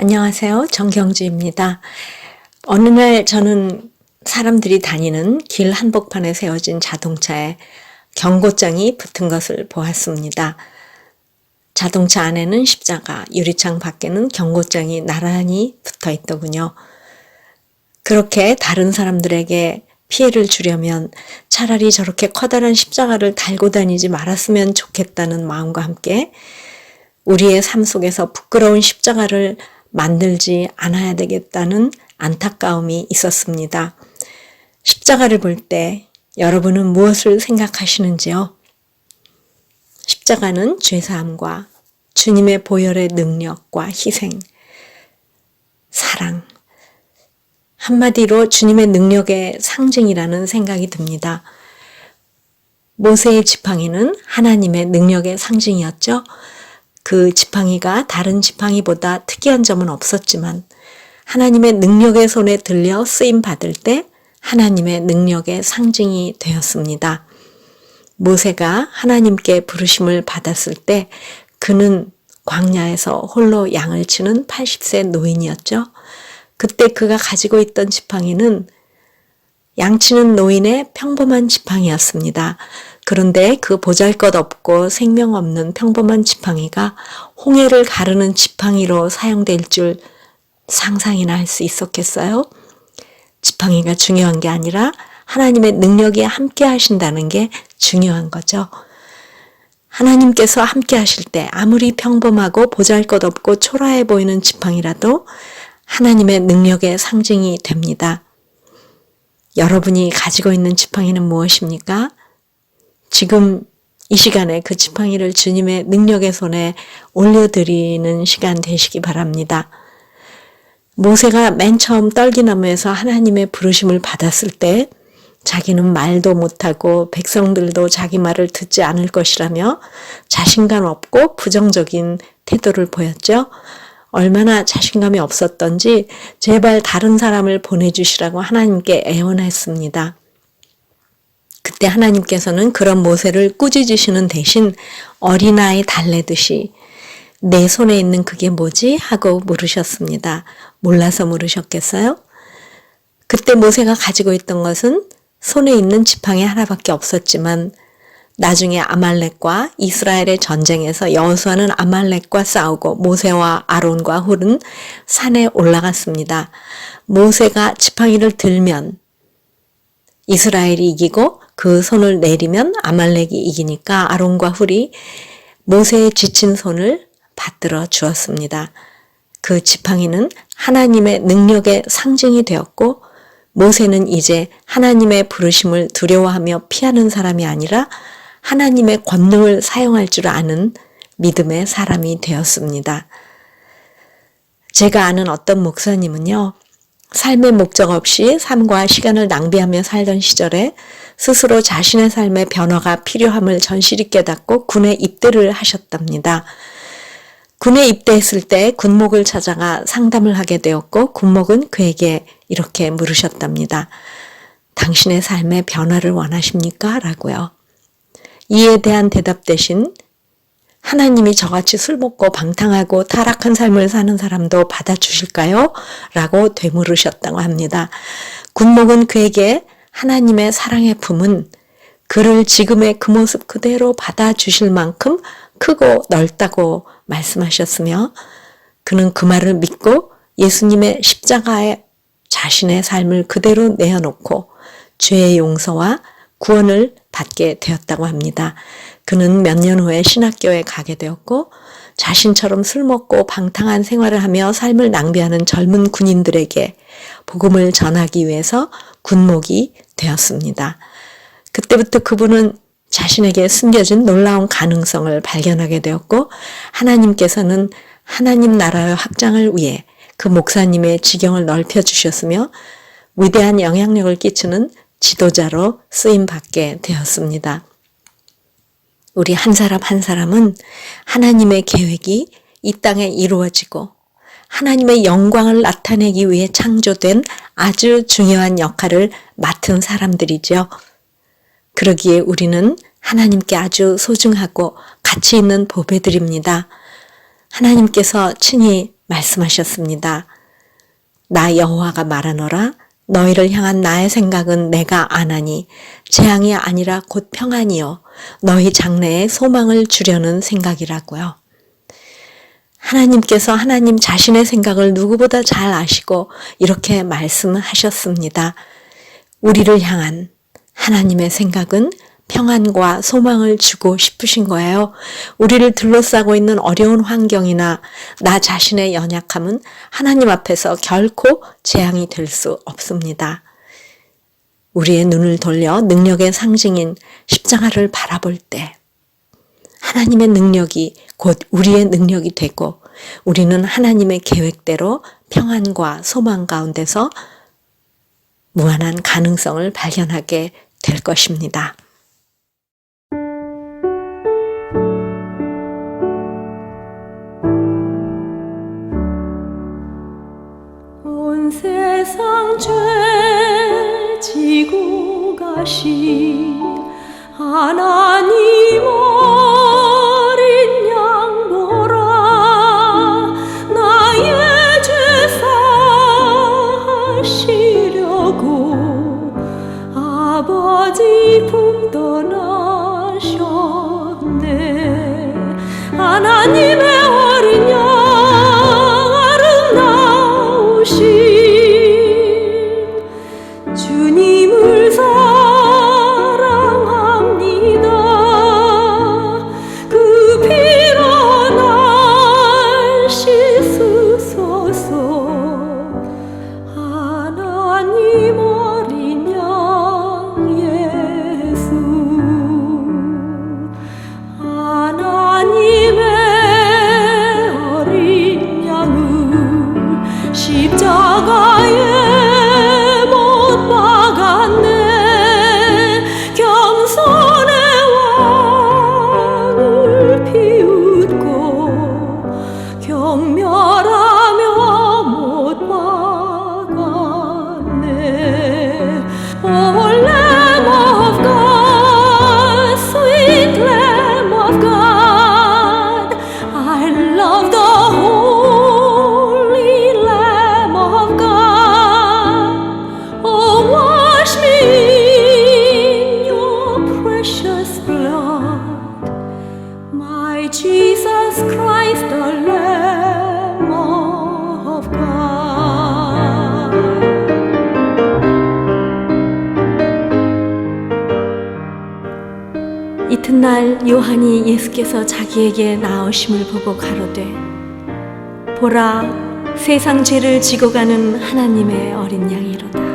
안녕하세요. 정경주입니다. 어느 날 저는 사람들이 다니는 길 한복판에 세워진 자동차에 경고장이 붙은 것을 보았습니다. 자동차 안에는 십자가, 유리창 밖에는 경고장이 나란히 붙어 있더군요. 그렇게 다른 사람들에게 피해를 주려면 차라리 저렇게 커다란 십자가를 달고 다니지 말았으면 좋겠다는 마음과 함께 우리의 삶 속에서 부끄러운 십자가를 만들지 않아야 되겠다는 안타까움이 있었습니다. 십자가를 볼 때 여러분은 무엇을 생각하시는지요? 십자가는 죄사함과 주님의 보혈의 능력과 희생, 사랑, 한마디로 주님의 능력의 상징이라는 생각이 듭니다. 모세의 지팡이는 하나님의 능력의 상징이었죠. 그 지팡이가 다른 지팡이보다 특이한 점은 없었지만 하나님의 능력의 손에 들려 쓰임 받을 때 하나님의 능력의 상징이 되었습니다. 모세가 하나님께 부르심을 받았을 때 그는 광야에서 홀로 양을 치는 80세 노인이었죠. 그때 그가 가지고 있던 지팡이는 양치는 노인의 평범한 지팡이였습니다. 그런데 그 보잘 것 없고 생명 없는 평범한 지팡이가 홍해를 가르는 지팡이로 사용될 줄 상상이나 할 수 있었겠어요? 지팡이가 중요한 게 아니라 하나님의 능력이 함께 하신다는 게 중요한 거죠. 하나님께서 함께 하실 때 아무리 평범하고 보잘 것 없고 초라해 보이는 지팡이라도 하나님의 능력의 상징이 됩니다. 여러분이 가지고 있는 지팡이는 무엇입니까? 지금 이 시간에 그 지팡이를 주님의 능력의 손에 올려드리는 시간 되시기 바랍니다. 모세가 맨 처음 떨기나무에서 하나님의 부르심을 받았을 때 자기는 말도 못하고 백성들도 자기 말을 듣지 않을 것이라며 자신감 없고 부정적인 태도를 보였죠. 얼마나 자신감이 없었던지 제발 다른 사람을 보내주시라고 하나님께 애원했습니다. 그때 하나님께서는 그런 모세를 꾸짖으시는 대신 어린아이 달래듯이 내 손에 있는 그게 뭐지? 하고 물으셨습니다. 몰라서 물으셨겠어요? 그때 모세가 가지고 있던 것은 손에 있는 지팡이 하나밖에 없었지만 나중에 아말렉과 이스라엘의 전쟁에서 여호수아는 아말렉과 싸우고 모세와 아론과 홀은 산에 올라갔습니다. 모세가 지팡이를 들면 이스라엘이 이기고 그 손을 내리면 아말렉이 이기니까 아론과 훌이 모세의 지친 손을 받들어 주었습니다. 그 지팡이는 하나님의 능력의 상징이 되었고 모세는 이제 하나님의 부르심을 두려워하며 피하는 사람이 아니라 하나님의 권능을 사용할 줄 아는 믿음의 사람이 되었습니다. 제가 아는 어떤 목사님은요, 삶의 목적 없이 삶과 시간을 낭비하며 살던 시절에 스스로 자신의 삶의 변화가 필요함을 전실히 깨닫고 군에 입대를 하셨답니다. 군에 입대했을 때 군목을 찾아가 상담을 하게 되었고 군목은 그에게 이렇게 물으셨답니다. 당신의 삶의 변화를 원하십니까? 라고요. 이에 대한 대답 대신 하나님이 저같이 술 먹고 방탕하고 타락한 삶을 사는 사람도 받아주실까요? 라고 되물으셨다고 합니다. 군목은 그에게 하나님의 사랑의 품은 그를 지금의 그 모습 그대로 받아주실 만큼 크고 넓다고 말씀하셨으며 그는 그 말을 믿고 예수님의 십자가에 자신의 삶을 그대로 내어놓고 죄의 용서와 구원을 받게 되었다고 합니다. 그는 몇 년 후에 신학교에 가게 되었고 자신처럼 술 먹고 방탕한 생활을 하며 삶을 낭비하는 젊은 군인들에게 복음을 전하기 위해서 군목이 되었습니다. 그때부터 그분은 자신에게 숨겨진 놀라운 가능성을 발견하게 되었고 하나님께서는 하나님 나라의 확장을 위해 그 목사님의 지경을 넓혀 주셨으며 위대한 영향력을 끼치는 지도자로 쓰임 받게 되었습니다. 우리 한 사람 한 사람은 하나님의 계획이 이 땅에 이루어지고 하나님의 영광을 나타내기 위해 창조된 아주 중요한 역할을 맡은 사람들이죠. 그러기에 우리는 하나님께 아주 소중하고 가치 있는 보배들입니다. 하나님께서 친히 말씀하셨습니다. 나 여호와가 말하노라 너희를 향한 나의 생각은 내가 아나니 재앙이 아니라 곧 평안이요 너희 장래에 소망을 주려는 생각이라고요. 하나님께서 하나님 자신의 생각을 누구보다 잘 아시고 이렇게 말씀하셨습니다. 우리를 향한 하나님의 생각은 평안과 소망을 주고 싶으신 거예요. 우리를 둘러싸고 있는 어려운 환경이나 나 자신의 연약함은 하나님 앞에서 결코 재앙이 될 수 없습니다. 우리의 눈을 돌려 능력의 상징인 십자가를 바라볼 때 하나님의 능력이 곧 우리의 능력이 되고 우리는 하나님의 계획대로 평안과 소망 가운데서 무한한 가능성을 발견하게 될 것입니다. My Jesus Christ, the Lamb of God. 이튿날 요한이 예수께서 자기에게 나오심을 보고 가로되 보라 세상 죄를 지고 가는 하나님의 어린 양이로다